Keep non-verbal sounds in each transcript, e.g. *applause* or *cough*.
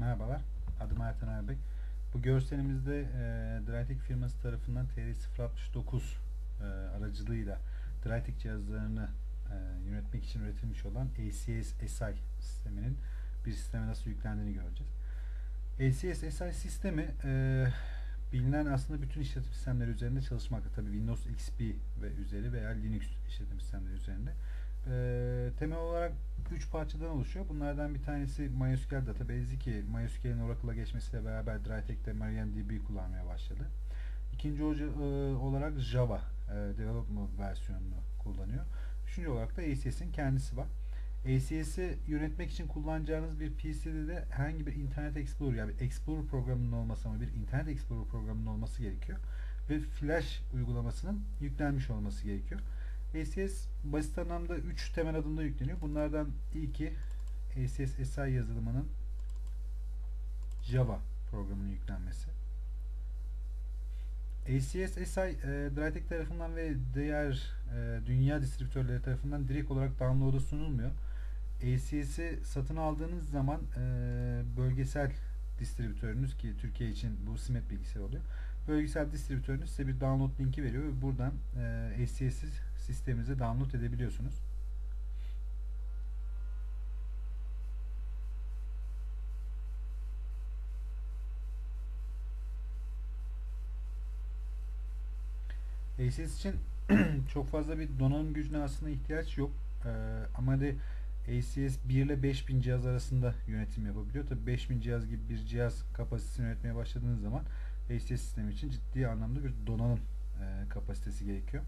Merhabalar, adım Ertan Erbek. Bu görselimizde e, Drytek firması tarafından TR069 e, aracılığıyla Drytek cihazlarını e, yönetmek için üretilmiş olan ACS SI sisteminin bir sisteme nasıl yüklendiğini göreceğiz. ACS SI sistemi e, bilinen aslında bütün işletim sistemleri üzerinde çalışmakta. Tabi Windows XP ve üzeri veya Linux işletim sistemleri üzerinde. E, temel olarak 3 parçadan oluşuyor. Bunlardan bir tanesi MySQL Database ki MySQL'in Oracle'a geçmesiyle beraber Drytek'te MariaDB kullanmaya başladı. İkinci hoca, e, olarak Java e, Development versiyonunu kullanıyor. Üçüncü olarak da ACS'in kendisi var. ACS'i yönetmek için kullanacağınız bir PC'de de herhangi bir Internet Explorer yani bir Explorer programının olması ama bir Internet Explorer programının olması gerekiyor. Ve Flash uygulamasının yüklenmiş olması gerekiyor. ACS basit anlamda 3 temel adımda yükleniyor. Bunlardan ilki ACS SI yazılımının Java programının yüklenmesi. ACS SI e, Drytek tarafından ve diğer e, dünya distribütörleri tarafından direkt olarak download'a sunulmuyor. ACS'i satın aldığınız zaman e, bölgesel distribütörünüz ki Türkiye için bu Simet bilgisayar oluyor. Bölgesel distribütörünüz size bir download linki veriyor ve buradan e, ACS'i sisteminize download edebiliyorsunuz. ACS için *clears throat* çok fazla bir donanım gücüne aslında ihtiyaç yok. Ee, ama de ACS 1 ile 5000 cihaz arasında yönetim yapabiliyor. Tabi 5000 cihaz gibi bir cihaz kapasitesini yönetmeye başladığınız zaman ACS sistemi için ciddi anlamda bir donanım e, kapasitesi gerekiyor.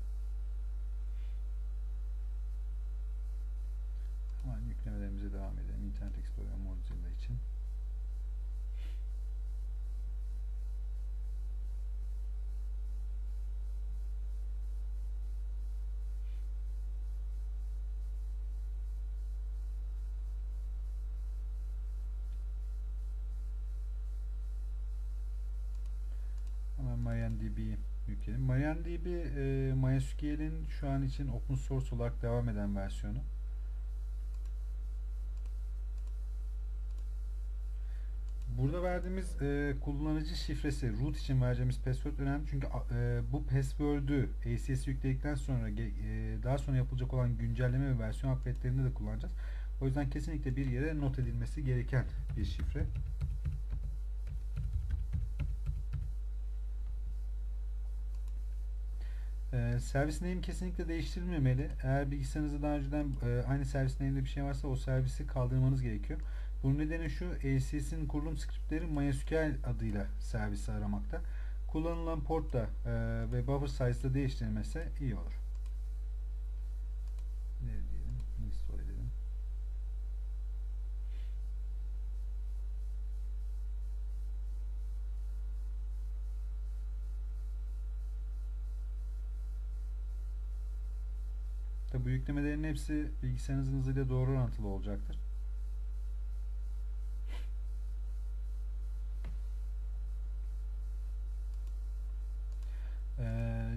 Hemen yüklemelerimize devam edelim. Internet Explorer Mozilla için. MariaDB'yi yükleyelim. MariaDB e, MySQL'in şu an için open source olarak devam eden versiyonu. Burada verdiğimiz e, kullanıcı şifresi, root için vereceğimiz password önemli çünkü e, bu password'ü ACS yükledikten sonra e, daha sonra yapılacak olan güncelleme ve versiyon update'lerinde de kullanacağız. O yüzden kesinlikle bir yere not edilmesi gereken bir şifre. Ee, servis name kesinlikle değiştirilmemeli. Eğer bilgisayarınızda daha önceden e, aynı servis name'de bir şey varsa o servisi kaldırmanız gerekiyor. Bunun nedeni şu, ACS'in kurulum skriptleri MySQL adıyla servisi aramakta. Kullanılan port da e, ve buffer size'da değiştirilmesi iyi olur. Yüklemelerin hepsi bilgisayarınızın hızıyla doğru orantılı olacaktır.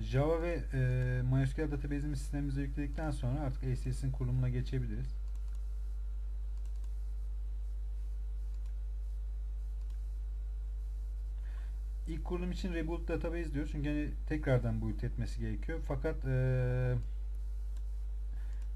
Java ve e, MySQL database'imizi sistemimize yükledikten sonra artık ACS'in kurulumuna geçebiliriz. İlk kurulum için reboot database diyor çünkü hani tekrardan boot etmesi gerekiyor. Fakat e,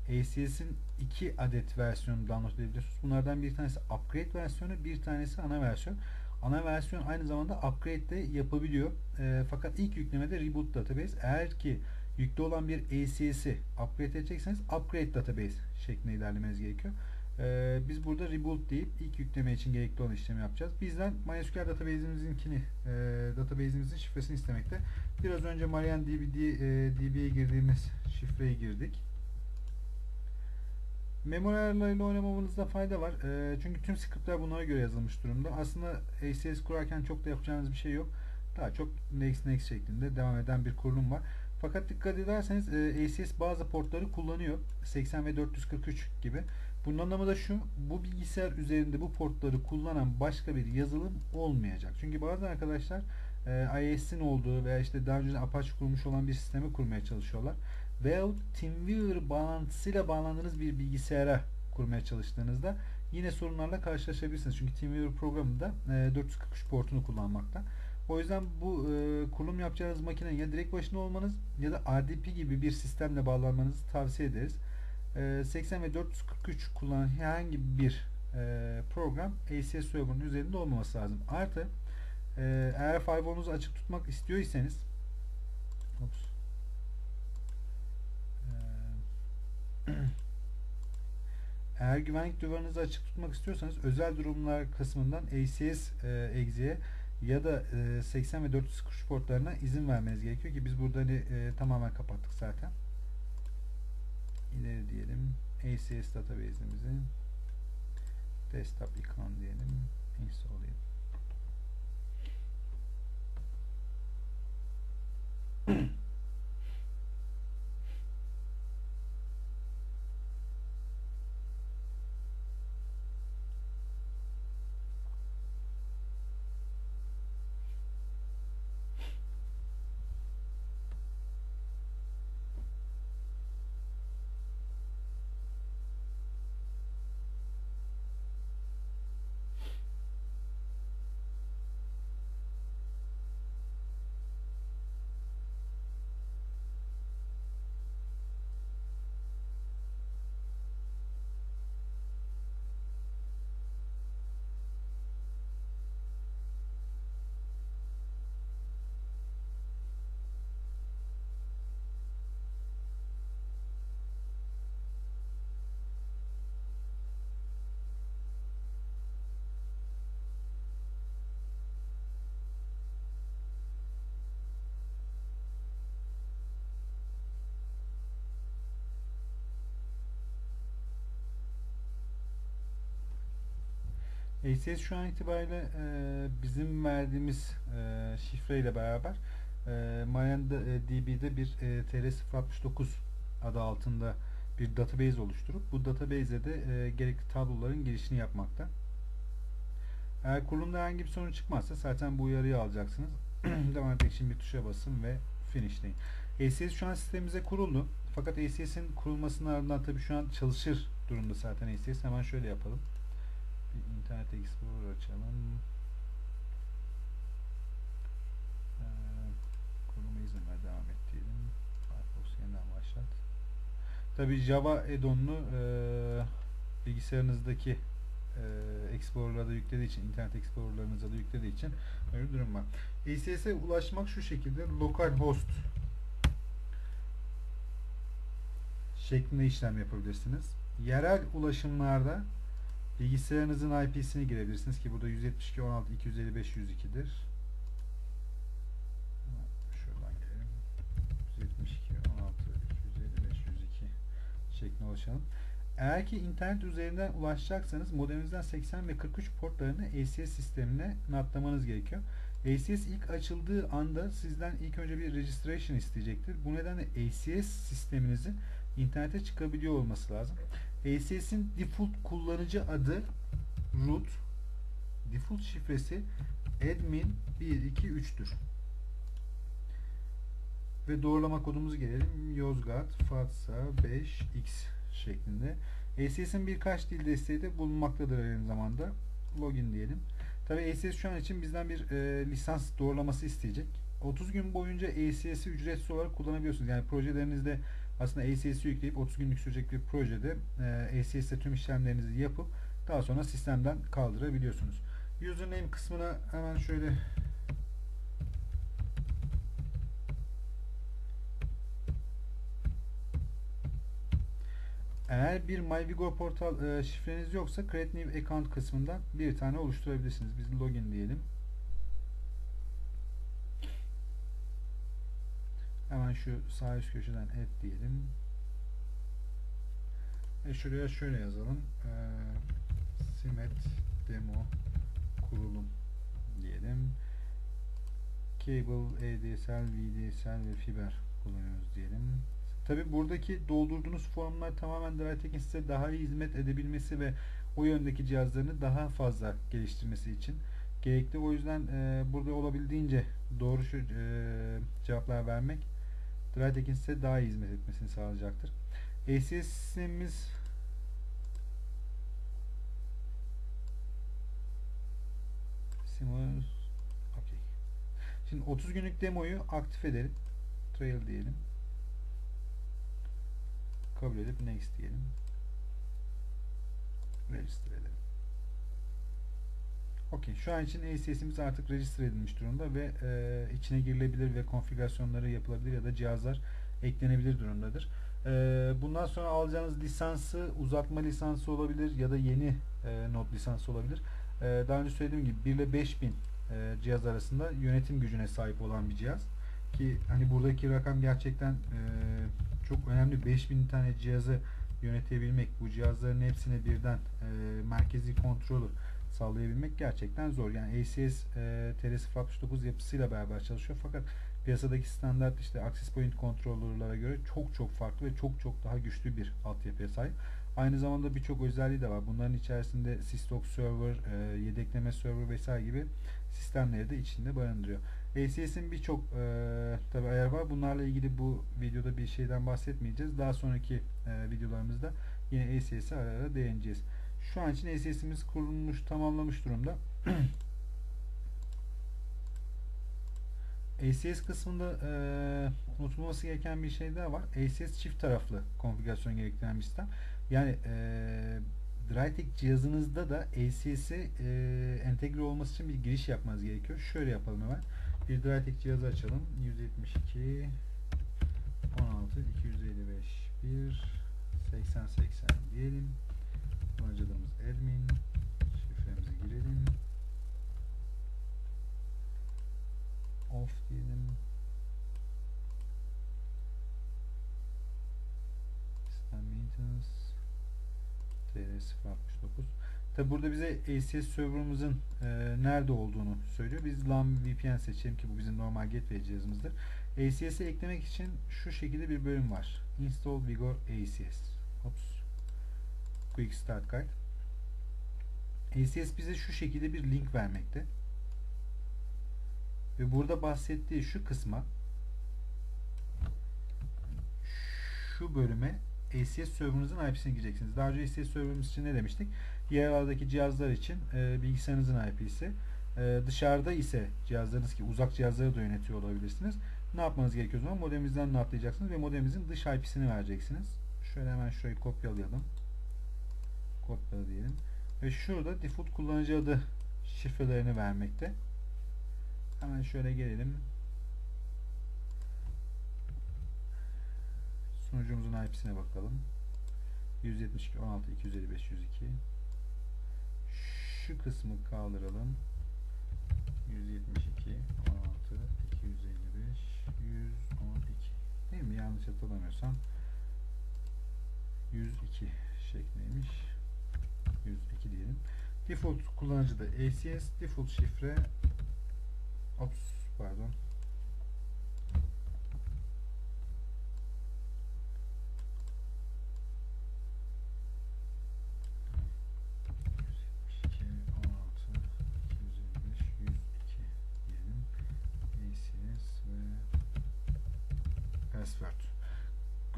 ACS'in iki adet versiyonu download edebiliyorsunuz. Bunlardan bir tanesi upgrade versiyonu, bir tanesi ana versiyon. Ana versiyon aynı zamanda upgrade de yapabiliyor. E, fakat ilk yüklemede reboot database. Eğer ki yüklü olan bir ACS'i upgrade edecekseniz upgrade database şeklinde ilerlemeniz gerekiyor. E, biz burada reboot deyip ilk yükleme için gerekli olan işlemi yapacağız. Bizden MySQL database'imizinkini e, database'imizin şifresini istemekte. Biraz önce MariaDB e, girdiğimiz şifreyi girdik. Memory ayarlarıyla oynamamanızda fayda var. E, çünkü tüm scriptler bunlara göre yazılmış durumda. Aslında ACS kurarken çok da yapacağınız bir şey yok. Daha çok next next şeklinde devam eden bir kurulum var. Fakat dikkat ederseniz e, ACS bazı portları kullanıyor. 80 ve 443 gibi. Bunun anlamı da şu. Bu bilgisayar üzerinde bu portları kullanan başka bir yazılım olmayacak. Çünkü bazı arkadaşlar e, IIS'in olduğu veya işte daha önce Apache kurmuş olan bir sistemi kurmaya çalışıyorlar veyahut TeamViewer bağlantısıyla bağlandığınız bir bilgisayara kurmaya çalıştığınızda yine sorunlarla karşılaşabilirsiniz. Çünkü TeamViewer programında e, 443 portunu kullanmakta. O yüzden bu e, kurulum yapacağınız makinenin ya direkt başında olmanız ya da RDP gibi bir sistemle bağlanmanızı tavsiye ederiz. E, 80 ve 443 kullanan herhangi bir e, program ACS server'ın üzerinde olmaması lazım. Artı e, eğer firewall'unuzu açık tutmak istiyorsanız Ups. Ee, Eğer güvenlik duvarınızı açık tutmak istiyorsanız özel durumlar kısmından ACS e, exe'ye ya da e, 80 ve 443 portlarına izin vermeniz gerekiyor ki biz burada hani, e, tamamen kapattık zaten. İleri diyelim. ACS database'imizi desktop icon diyelim. Install diyelim. *clears throat* ACS şu an itibariyle e, bizim verdiğimiz e, şifreyle beraber e, MariaDB'de bir e, TR069 adı altında bir database oluşturup bu database'e de e, gerekli tabloların girişini yapmakta. Eğer kurulumda herhangi bir sorun çıkmazsa zaten bu uyarıyı alacaksınız. Devam etmek için bir tuşa basın ve finishleyin. ACS şu an sistemimize kuruldu. Fakat ACS'in kurulmasının ardından tabii şu an çalışır durumda zaten ACS. Hemen şöyle yapalım. Bir Internet Explorer açalım. Ee, kuruluma izin ver devam et diyelim. Firefox yeniden başlat. Tabi Java add-on'unu e, bilgisayarınızdaki e, Explorer'da yüklediği için, internet Explorer'larınıza da yüklediği için öyle bir durum var. ACS'e ulaşmak şu şekilde localhost şeklinde işlem yapabilirsiniz. Yerel ulaşımlarda bilgisayarınızın IP'sini girebilirsiniz ki burada 172.16.255.102'dir. Şuradan gelelim. 172.16.255.102 şeklinde ulaşalım. Eğer ki internet üzerinden ulaşacaksanız modeminizden 80 ve 43 portlarını ACS sistemine natlamanız gerekiyor. ACS ilk açıldığı anda sizden ilk önce bir registration isteyecektir. Bu nedenle ACS sisteminizi internete çıkabiliyor olması lazım. ACS'in default kullanıcı adı root, default şifresi admin 123'tür. Ve doğrulama kodumuzu gelelim. Yozgat Fatsa 5X şeklinde. ACS'in birkaç dil desteği de bulunmaktadır aynı zamanda. Login diyelim. Tabi ACS şu an için bizden bir e, lisans doğrulaması isteyecek. 30 gün boyunca ACS'i ücretsiz olarak kullanabiliyorsunuz. Yani projelerinizde aslında ACS'i yükleyip 30 günlük sürecek bir projede e, tüm işlemlerinizi yapıp daha sonra sistemden kaldırabiliyorsunuz. Username kısmına hemen şöyle Eğer bir MyVigor portal e, şifreniz yoksa Create New Account kısmından bir tane oluşturabilirsiniz. Biz login diyelim. Hemen şu sağ üst köşeden add diyelim. E şuraya şöyle yazalım. E, Simet demo kurulum diyelim. Cable, ADSL, VDSL ve fiber kullanıyoruz diyelim. Tabi buradaki doldurduğunuz formlar tamamen DriveTech'in size daha iyi hizmet edebilmesi ve o yöndeki cihazlarını daha fazla geliştirmesi için gerekli. O yüzden e, burada olabildiğince doğru şu, e, cevaplar vermek Dry Dickins'e daha iyi hizmet etmesini sağlayacaktır. ACS'imiz Simulus okay. Şimdi 30 günlük demoyu aktif edelim. Trail diyelim. Kabul edip next diyelim. Register edelim. Okey. Şu an için ACS'imiz artık register edilmiş durumda ve e, içine girilebilir ve konfigürasyonları yapılabilir ya da cihazlar eklenebilir durumdadır. E, bundan sonra alacağınız lisansı uzatma lisansı olabilir ya da yeni e, not lisansı olabilir. E, daha önce söylediğim gibi 1 ile 5000 e, cihaz arasında yönetim gücüne sahip olan bir cihaz. Ki hani buradaki rakam gerçekten e, çok önemli. 5000 tane cihazı yönetebilmek, bu cihazların hepsine birden e, merkezi kontrolü sağlayabilmek gerçekten zor. Yani ACS e, TRS-69 yapısıyla beraber çalışıyor fakat piyasadaki standart işte access point controller'lara göre çok çok farklı ve çok çok daha güçlü bir altyapıya sahip. Aynı zamanda birçok özelliği de var. Bunların içerisinde Syslog server, e, yedekleme server vesaire gibi sistemleri de içinde barındırıyor. ACS'in birçok e, tabi ayar var. Bunlarla ilgili bu videoda bir şeyden bahsetmeyeceğiz. Daha sonraki e, videolarımızda yine ACS'e ara ara değineceğiz. Şu an için ACS'imiz kurulmuş, tamamlamış durumda. *clears throat* ACS kısmında e, unutulması gereken bir şey daha var. ACS çift taraflı konfigürasyon gerektiren bir sistem. Yani e, Drytec cihazınızda da ACS'e e, entegre olması için bir giriş yapmanız gerekiyor. Şöyle yapalım hemen. Bir Drytec cihazı açalım. 172 16 255 1 80 80 diyelim. Adımız admin. Şifremizi girelim. Off diyelim. System maintenance TR069 Tabi burada bize ACS serverımızın e, nerede olduğunu söylüyor. Biz LAN VPN seçelim ki bu bizim normal gateway cihazımızdır. ACS'i eklemek için şu şekilde bir bölüm var. Install Vigor ACS. Ops. Quick Start Guide. ACS bize şu şekilde bir link vermekte. Ve burada bahsettiği şu kısma şu bölüme ACS serverınızın IP'sini gireceksiniz. Daha önce ACS serverımız için ne demiştik? Yerlerdeki cihazlar için e, bilgisayarınızın IP'si. E, dışarıda ise cihazlarınız ki uzak cihazları da yönetiyor olabilirsiniz. Ne yapmanız gerekiyor o zaman? Modeminizden atlayacaksınız ve modemimizin dış IP'sini vereceksiniz. Şöyle hemen şurayı kopyalayalım. Kopyala diyelim. Ve şurada default kullanıcı adı şifrelerini vermekte. Hemen şöyle gelelim. Sunucumuzun IP'sine bakalım. 172 16 255 102 şu kısmı kaldıralım. 172 16 255 112 değil mi? Yanlış hatırlamıyorsam 102 şeklindeymiş. 102 diyelim. Default kullanıcıda ACS, default şifre ops pardon.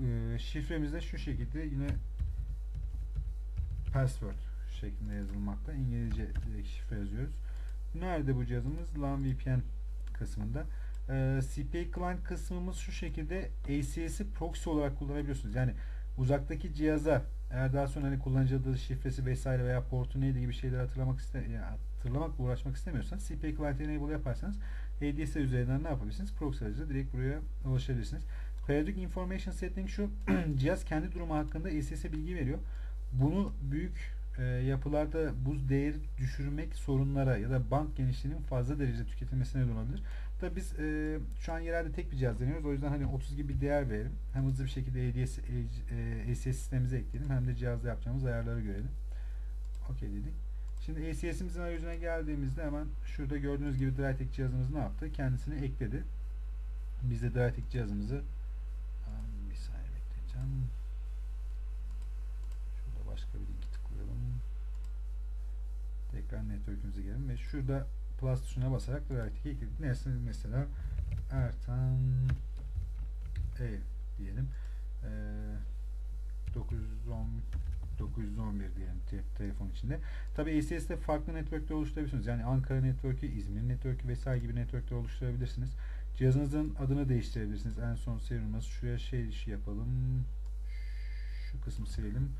Ee, şifremiz de şu şekilde yine password şeklinde yazılmakta. İngilizce şifre yazıyoruz. Nerede bu cihazımız? LAN VPN kısmında. Ee, CPA client kısmımız şu şekilde ACS'i proxy olarak kullanabiliyorsunuz. Yani uzaktaki cihaza eğer daha sonra hani kullanıcı adı, şifresi vesaire veya portu neydi gibi şeyleri hatırlamak iste yani hatırlamakla uğraşmak istemiyorsanız CPA client enable yaparsanız ADS üzerinden ne yapabilirsiniz? Proxy aracılığıyla direkt buraya ulaşabilirsiniz. Periodic Information Setting şu *clears throat* cihaz kendi durumu hakkında ESS'e bilgi veriyor. Bunu büyük e, yapılarda buz değeri düşürmek sorunlara ya da bank genişliğinin fazla derecede tüketilmesine neden olabilir. Tabi biz e, şu an yerelde tek bir cihaz deniyoruz. O yüzden hani 30 gibi bir değer verelim. Hem hızlı bir şekilde ADS, e, ACS sistemimize ekleyelim hem de cihazda yapacağımız ayarları görelim. OK dedik. Şimdi ACS'imizin arayüzüne geldiğimizde hemen şurada gördüğünüz gibi Drytec cihazımız ne yaptı? Kendisini ekledi. Biz de Drytec cihazımızı bir saniye bekleyeceğim. Şurada başka bir linki tıklayalım. Tekrar network'ümüze gelelim ve şurada plus tuşuna basarak Drytec'i ekledik. Neyse mesela Ertan Ev diyelim. Ee, 910 911 diyelim te- telefon içinde. Tabi ACS'de farklı networkler oluşturabilirsiniz. Yani Ankara network'ü, İzmir network'ü vesaire gibi networkler oluşturabilirsiniz. Cihazınızın adını değiştirebilirsiniz. En son numarası şuraya şey işi yapalım. Şu kısmı silelim.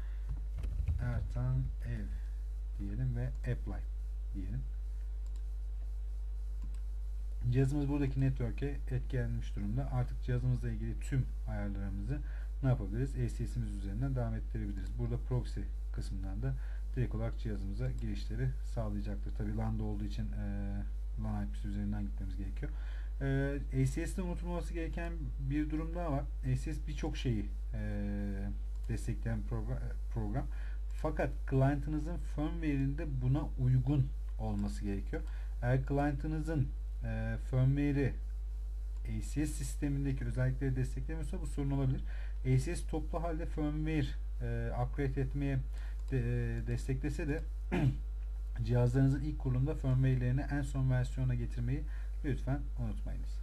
Ertan Ev diyelim ve Apply diyelim. Cihazımız buradaki network'e etkilenmiş durumda. Artık cihazımızla ilgili tüm ayarlarımızı ne yapabiliriz? ACS'imiz üzerinden devam ettirebiliriz. Burada proxy kısmından da direkt olarak cihazımıza girişleri sağlayacaktır. Tabi LAN'da olduğu için e, LAN IP'si üzerinden gitmemiz gerekiyor. E, ACS'de unutulmaması gereken bir durum daha var. ACS birçok şeyi e, destekleyen program, program. Fakat client'ınızın firmware'inde buna uygun olması gerekiyor. Eğer client'ınızın e, firmware'i ACS sistemindeki özellikleri desteklemiyorsa bu sorun olabilir. ACS toplu halde firmware e, upgrade etmeye de, e, desteklese de *clears throat* cihazlarınızın ilk kurulumda firmware'lerini en son versiyona getirmeyi lütfen unutmayınız.